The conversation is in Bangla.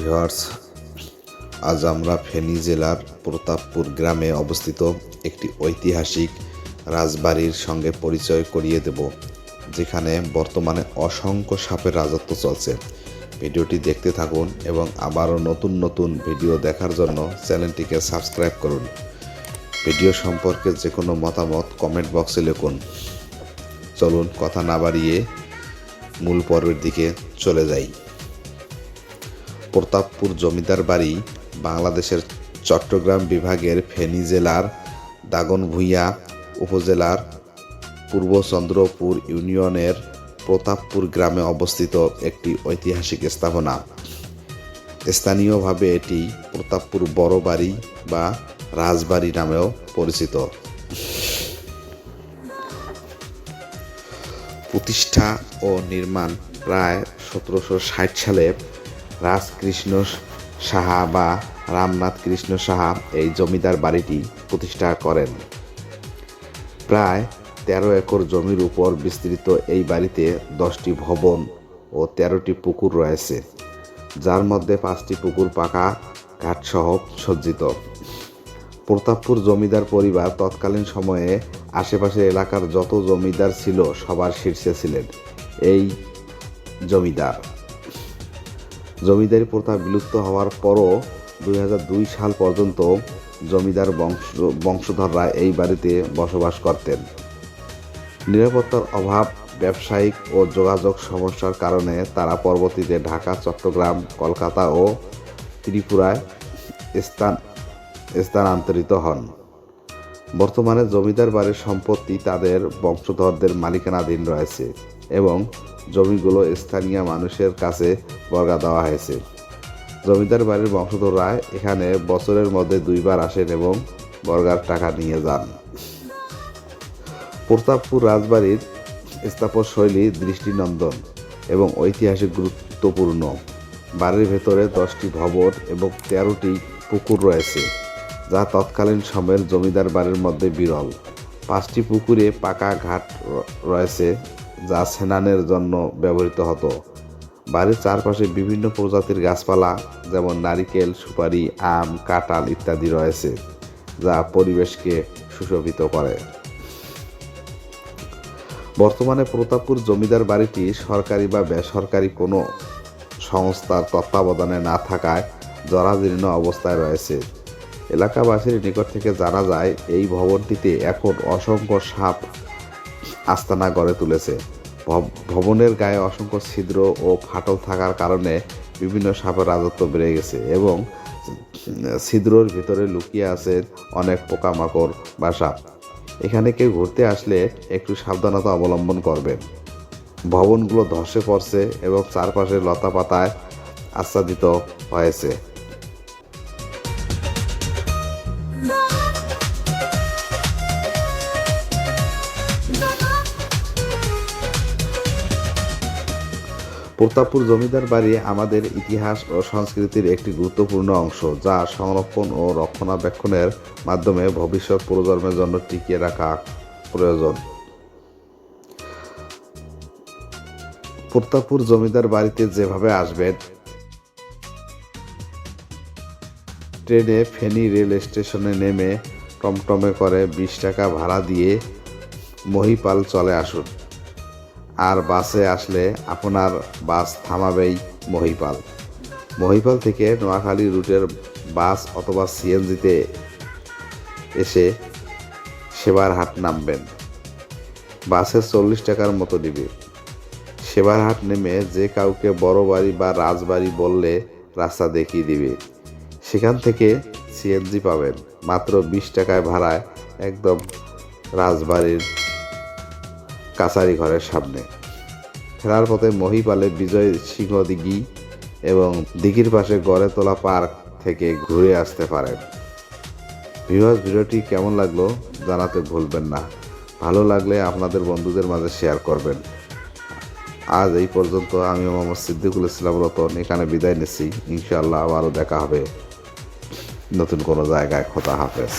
ভিওয়ার্স আজ আমরা ফেনী জেলার প্রতাপপুর গ্রামে অবস্থিত একটি ঐতিহাসিক রাজবাড়ির সঙ্গে পরিচয় করিয়ে দেব, যেখানে বর্তমানে অসংখ্য সাপের রাজত্ব চলছে। ভিডিওটি দেখতে থাকুন এবং আবারও নতুন নতুন ভিডিও দেখার জন্য চ্যানেলটিকে সাবস্ক্রাইব করুন। ভিডিও সম্পর্কে যে কোনো মতামত কমেন্ট বক্সে লিখুন। চলুন কথা না বাড়িয়ে মূল পর্বের দিকে চলে যাই। প্রতাপপুর জমিদার বাড়ি বাংলাদেশের চট্টগ্রাম বিভাগের ফেনী জেলার দাগনভূঞা উপজেলার পূর্ব চন্দ্রপুর ইউনিয়নের প্রতাপপুর গ্রামে অবস্থিত একটি ঐতিহাসিক স্থাপনা। স্থানীয়ভাবে এটি প্রতাপপুর বড় বাড়ি বা রাজবাড়ি নামেও পরিচিত। প্রতিষ্ঠা ও নির্মাণ প্রায় সতেরোশো ষাট সালে রাজকৃষ্ণ সাহা বা রামনাথ কৃষ্ণ সাহা এই জমিদার বাড়িটি প্রতিষ্ঠা করেন। প্রায় তেরো একর জমির উপর বিস্তৃত এই বাড়িতে দশটি ভবন ও তেরোটি পুকুর রয়েছে, যার মধ্যে পাঁচটি পুকুর পাকা, ঘাটসহ সজ্জিত। প্রতাপপুর জমিদার পরিবার তৎকালীন সময়ে আশেপাশের এলাকার যত জমিদার ছিল সবার শীর্ষে ছিলেন এই জমিদার। জমিদারি প্রথা বিলুপ্ত হওয়ার পরও দুই হাজার দুই সাল পর্যন্ত জমিদার বংশ, বংশধররা এই বাড়িতে বসবাস করতেন। নিরাপত্তার অভাব, ব্যবসায়িক ও যোগাযোগ সমস্যার কারণে তারা পরবর্তীতে ঢাকা, চট্টগ্রাম, কলকাতা ও ত্রিপুরায় স্থান, স্থানান্তরিত হন। বর্তমানে জমিদার বাড়ির সম্পত্তি তাদের বংশধরদের মালিকানাধীন রয়েছে। জমিগুলো স্থানীয় মানুষের কাছে বর্গা দেওয়া হয়েছে। জমিদার বাড়ির বংশধররা এখানে বছরের মধ্যে দুইবার আসেন এবং বর্গার টাকা নিয়ে যান। প্রতাপপুর রাজবাড়ির স্থাপন শৈলী দৃষ্টিনন্দন এবং ঐতিহাসিক গুরুত্বপূর্ণ। বাড়ির ভেতরে দশটি ভবন এবং তেরোটি পুকুর রয়েছে, যা তৎকালীন সময়ের জমিদার বাড়ির মধ্যে বিরল। পাঁচটি পুকুরে পাকা ঘাট রয়েছে। যা স্নানের জন্য ব্যবহৃত হতো। বাড়ির চারপাশে বিভিন্ন প্রজাতির গাছপালা, যেমন নারিকেল, সুপারি, আম, কাঁঠাল ইত্যাদি রয়েছে, যা পরিবেশকে সুশোভিত করে। বর্তমানে প্রতাপপুর জমিদার বাড়িটি সরকারি বা বেসরকারি কোনো সংস্থার তত্ত্বাবধানে না থাকায় জরাজীর্ণ অবস্থায় রয়েছে। এলাকাবাসীর নিকট থেকে জানা যায়, এই ভবনটিতে এখন অসংখ্য সাপ আস্তানা গড়ে তুলেছে। ভবনের গায়ে অসংখ্য ছিদ্র ও ফাটল থাকার কারণে বিভিন্ন সাপের রাজত্ব বেড়ে গেছে এবং ছিদ্রর ভিতরে লুকিয়ে আছে অনেক পোকামাকড় বা সাপ। এখানে কেউ ঘুরতে আসলে একটু সাবধানতা অবলম্বন করবেন। ভবনগুলো ধসে পড়ছে এবং চারপাশে লতা পাতায় আচ্ছাদিত হয়েছে। প্রতাপপুর জমিদার বাড়ি আমাদের ইতিহাস ও সংস্কৃতির একটি গুরুত্বপূর্ণ অংশ, যা সংরক্ষণ ও রক্ষণাবেক্ষণের মাধ্যমে ভবিষ্যৎ প্রজন্মের জন্য টিকিয়ে রাখা প্রয়োজন। প্রতাপপুর জমিদার বাড়িতে যেভাবে আসবেন ট্রেনে ফেনী রেল স্টেশনে নেমে টমটমে করে বিশ টাকা ভাড়া দিয়ে মহিপাল চলে আসুন। আর বাসে আসলে আপনার বাস থামাবেই মহিপাল। মহিপাল থেকে নোয়াখালী রুটের বাস অথবা সিএনজিতে এসে সেবারহাট নামবেন। বাসে চল্লিশ টাকার মতো দিবে সেবারহাট নেমে যে কাউকে বড় বাড়ি বা রাজবাড়ি বললে রাস্তা দেখিয়ে দিবে। সেখান থেকে সিএনজি পাবেন। মাত্র বিশ টাকায় ভাড়ায় একদম রাজবাড়ির কাছারি ঘরের সামনে। ফেরার পথে মহিপালে বিজয় সিংহ দিঘি এবং দিঘির পাশে গড়ে তোলা পার্ক থেকে ঘুরে আসতে পারেন। ভিউয়ার্স, ভিডিওটি কেমন লাগল জানাতে ভুলবেন না। ভালো লাগলে আপনাদের বন্ধুদের মাঝে শেয়ার করবেন। আজ এই পর্যন্ত আমি মোহাম্মদ সিদ্দিকুল ইসলাম রতন, এখানে বিদায় নিচ্ছি। ইনশাআল্লাহ আবারও দেখা হবে নতুন কোনো জায়গায়। খোদা হাফেজ।